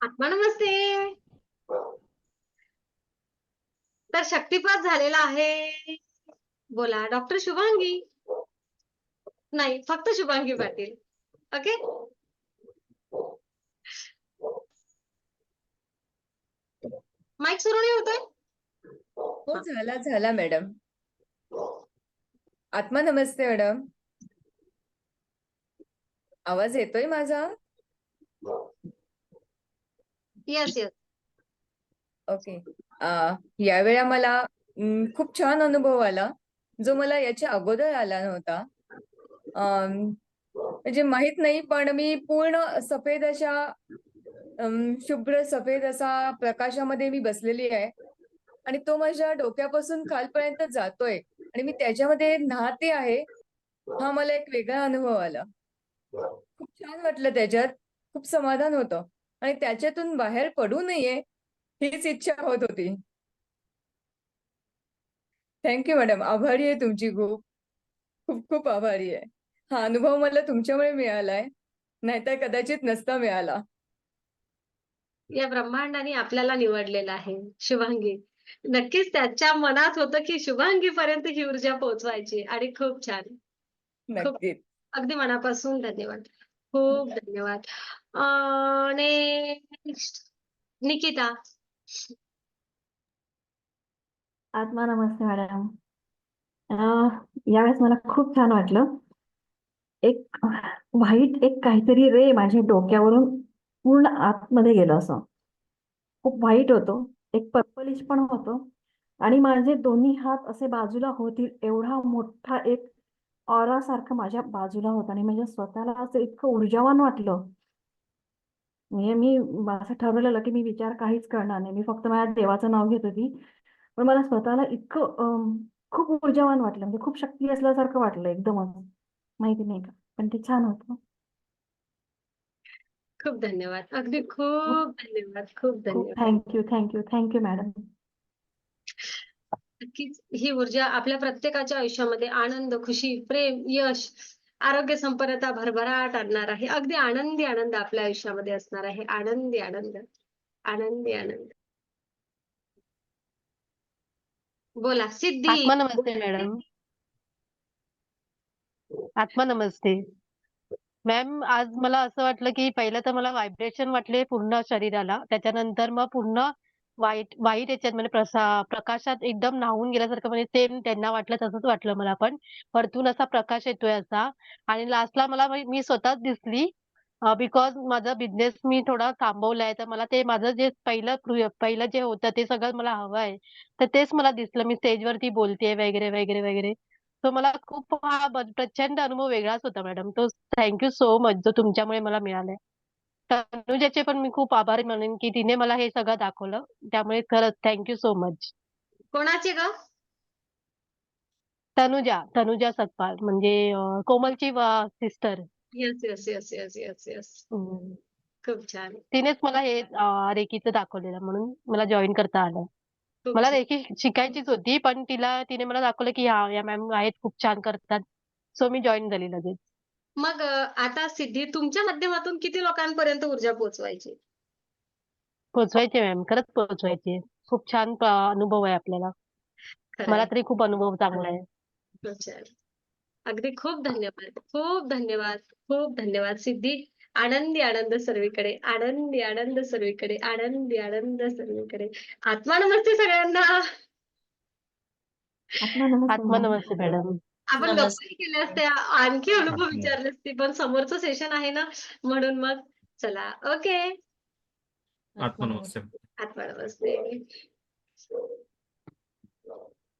आत्मा नमस्ते तर शक्तिपात झालेला आहे. बोला डॉक्टर शुभांगी? नाही फक्त शुभांगी पाटील. ओके माईक सुरू नाही होतोय? हो झाला झाला मॅडम आत्मा नमस्ते मॅडम आवाज येतोय माझा? Yes yes okay. यावेळा मला खूप छान अनुभव आला जो मला याच्या अगोदर आला नव्हता. म्हणजे माहीत नाही पण मी पूर्ण सफेद अशा शुभ्र सफेद असा प्रकाशामध्ये मी बसलेली आहे. आणि तो माझ्या डोक्यापासून खालपर्यंत जातोय. आणि मी त्याच्यामध्ये नाहते आहे हा मला एक वेगळा अनुभव आला. खूप छान वाटलं त्याच्यात. खूप समाधान होतं. आणि त्याच्यातून बाहेर पडू नये हीच इच्छा होत होती. थँक्यू मॅडम आभारी आहे तुमची खूप. खूप खूप आभारी आहे. हा अनुभव मला तुमच्यामुळे मिळालाय. नाहीतर कदाचित नसता मिळाला. या ब्रह्मांडाने आपल्याला निवडलेलं आहे शुभांगी. नक्कीच त्याच्या मनात होतं की शुभांगी पर्यंत ही ऊर्जा पोहोचवायची आणि खूप छान. अगदी मनापासून धन्यवाद. खूप धन्यवाद. नेक्स्ट निकिता. आत्मा नमस्ते मॅडम यावेळेस मला खूप छान वाटलं. एक वाईट एक काहीतरी रे माझ्या डोक्यावरून पूर्ण आतमध्ये गेलं असं. खूप वाईट होतो. एक पर्पलिश पण होतो. आणि माझे दोन्ही हात असे बाजूला होतील एवढा मोठा एक ऑरा सारखं माझ्या बाजूला होता आणि माझ्या स्वतःला असं इतकं ऊर्जावान वाटलं. म्हणजे मी असं ठरवलेलं की मी विचार काहीच करणार नाही. मी फक्त माझ्या देवाचं नाव घेत होती. पण मला स्वतःला इतकं खूप ऊर्जावान वाटलं. म्हणजे खूप शक्ती असल्यासारखं वाटलं एकदमच. माहिती नाही का? पण ते छान होतं. खूप धन्यवाद. अगदी खूप धन्यवाद. खूप धन्यवाद. Thank you thank you thank you madam. नक्कीच. ही ऊर्जा आपल्या प्रत्येकाच्या आयुष्यामध्ये आनंद खुशी प्रेम यश आरोग्य संपन्नता भरभराट आणणार आहे. अगदी आनंदी आनंद आपल्या आयुष्यामध्ये असणार आहे. आनंदी आनंद. आनंदी आनंद. बोला. सिद्धी. आत्मा नमस्ते मॅडम. आत्मा नमस्ते मॅम आज मला असं वाटलं की पहिलं तर मला व्हायब्रेशन वाटले पूर्ण शरीराला. त्याच्यानंतर मग पूर्ण वाईट वाईट याच्यात म्हणजे प्रसा प्रकाशात एकदम न्हावून गेल्यासारखं म्हणजे सेम त्यांना वाटलं तसंच वाटलं मला पण. वरतून असा प्रकाश येतोय असा. आणि लास्टला मला मी स्वतःच दिसली बिकॉज माझा बिझनेस मी थोडा थांबवलाय. तर मला ते माझं जे पहिलं पहिलं जे होतं ते सगळं मला हवं आहे. तर तेच मला दिसलं. मी स्टेजवरती बोलतेय वगैरे वगैरे वगैरे. तो मला खूप हा प्रचंड अनुभव वेगळाच होता मॅडम तो थँक्यू सो मच जो तुमच्यामुळे मला मिळालाय. तनुजाचे पण मी खूप आभारी म्हणेन की तिने मला हे सगळं दाखवलं. त्यामुळे खरंच थँक्यू सो मच कोणाचे ग? तनुजा तनुजा सतपाल म्हणजे अं, कोमलची sister yes yes yes yes yes yes खूप छान. तिनेच मला हे अं, रेकीचं दाखवलेलं म्हणून मला जॉईन करता आलं. खूप मला छान. रेकी शिकायचीच होती पण तिला तिने मला दाखवलं की हा या मॅम आहेत खूप छान करतात. सो मी जॉईन झाली लगेच. मग आता सिद्धी तुमच्या माध्यमातून किती लोकांपर्यंत ऊर्जा पोहोचवायची? पोहोचवायचे मॅम खरंच पोहोचवायचे. खूप छान अनुभव आहे आपल्याला. मला. तरी खूप अनुभव चांगला आहे. अगदी खूप धन्यवाद. खूप धन्यवाद. खूप धन्यवाद सिद्धी. आनंदी आनंद सर्वीकडे. आनंदी आनंद सर्वीकडे. आनंदी आनंद सर्वीकडे. आत्मा नमस्ते सगळ्यांना. आत्मा नमस्ते. मॅडम आपण गप्पाही केल्या असत्या आणखी अनुभव विचारले असते पण समोरचं सेशन आहे ना म्हणून मग चला ओके आत्मा नमस्ते आत्मा नमस्ते